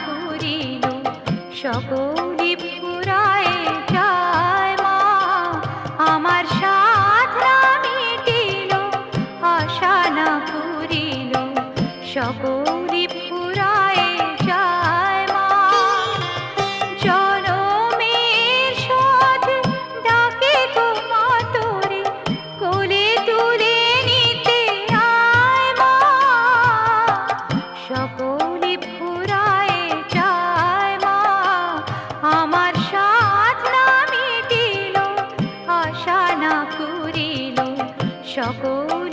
করিল সকলি পুরায় যায় মা আমার সাধনা মিটিল আশা না করিল সকলি পুরায় সকল